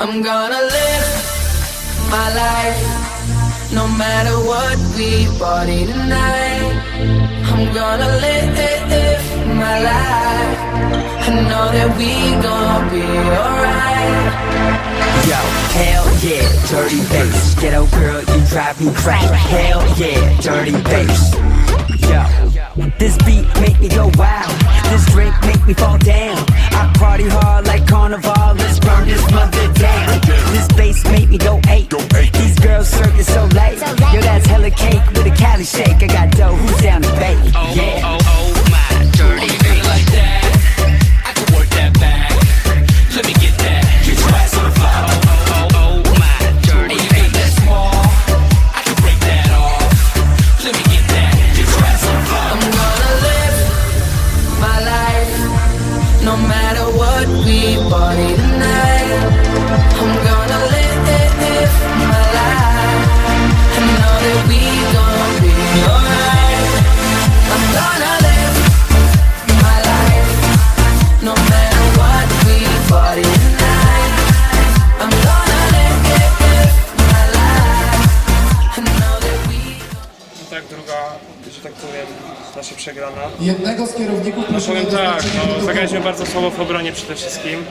I'm gonna live my life no matter what we party tonight. I'm gonna live my life. I know that we gonna be alright. Yo, hell yeah, dirty bass. Ghetto girl, you drive me crazy. Hell yeah, dirty bass. Yo, this beat make me go wild. This drink make me fall down. I party hard mother down. This bass make me go eight. These girls circus so late. Yo, that's hella cake with a Cali shake. I got dough. Who's down to bake? Yeah. Oh, oh, my dirty baby like that. I can work that back. Let me get that. Get your ass on the floor. Oh, oh, oh, oh my dirty baby. That small. I can break that off. Let me get that. Get your ass on the floor. I'm gonna live my life no matter what we party tonight. I'm gonna nasza przegrana. Jednego z kierowników No powiem tak, no, zagraliśmy bardzo słabo w obronie przede wszystkim.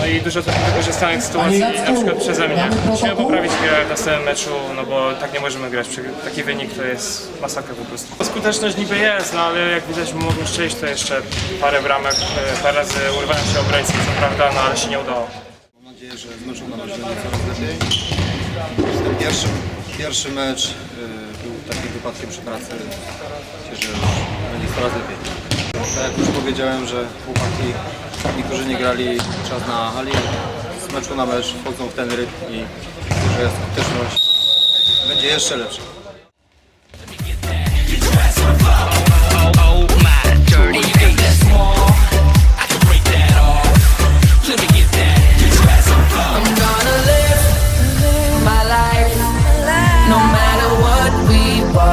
No i dużo takich wykorzystanych sytuacji, na przykład przeze mnie. Musimy poprawić grę w następnym meczu, no bo tak nie możemy grać. Taki wynik to jest masakra po prostu. Skuteczność niby jest, no ale jak widać mogłem strzelić to jeszcze parę bramek, e, parę razy urwałem się obrońcy, co prawda, no ale się nie udało. Mam nadzieję, że z meczu na mecz będzie coraz lepiej. Ten pierwszy, pierwszy mecz takim wypadkiem przy pracy. Myślę, że będzie coraz lepiej. Tak jak już powiedziałem, że chłopaki, niektórzy nie grali czas na hali, z meczu na mecz wchodzą w ten rytm i myślę, że skuteczność będzie jeszcze lepsza.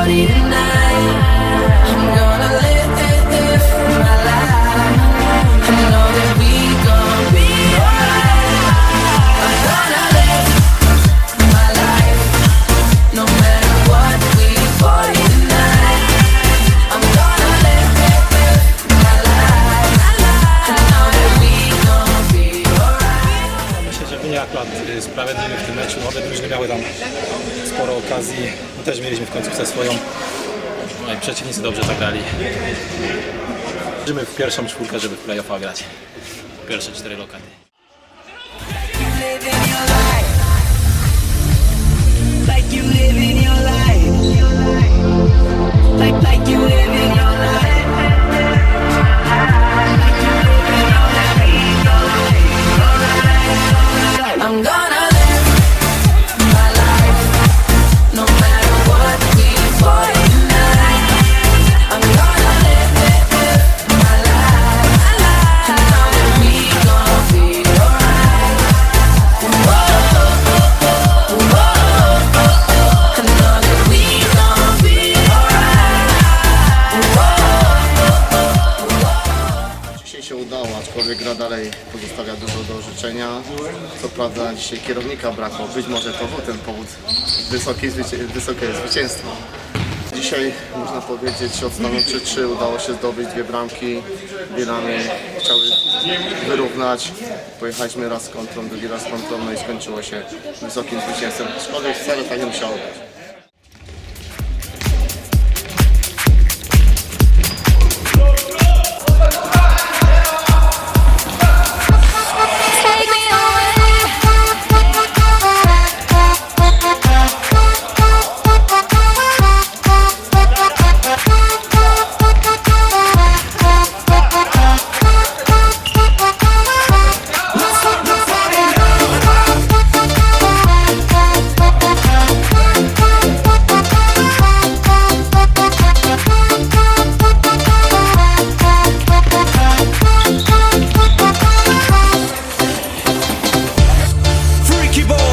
it. Sprawiedliwy w tym meczu. Obie drużyny miały tam sporo okazji. My też mieliśmy w końcówce swoją. No i przeciwnicy dobrze zagrali. Wierzymy w pierwszą czwórkę, żeby w play-offa grać. Pierwsze cztery lokaty. like you living się udało, aczkolwiek gra dalej pozostawia dużo do życzenia. Co prawda dzisiaj kierownika brakło, być może to był ten powód wysokie, wysokie zwycięstwo. Dzisiaj można powiedzieć od stanu 3-3 udało się zdobyć dwie bramki. Bielany chciały wyrównać. Pojechaliśmy raz kontrą, drugi raz kontrą, no i skończyło się wysokim zwycięstwem. Aczkolwiek wcale tak nie musiało być.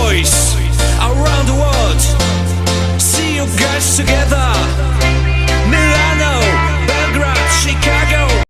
voice around the world. See you guys together.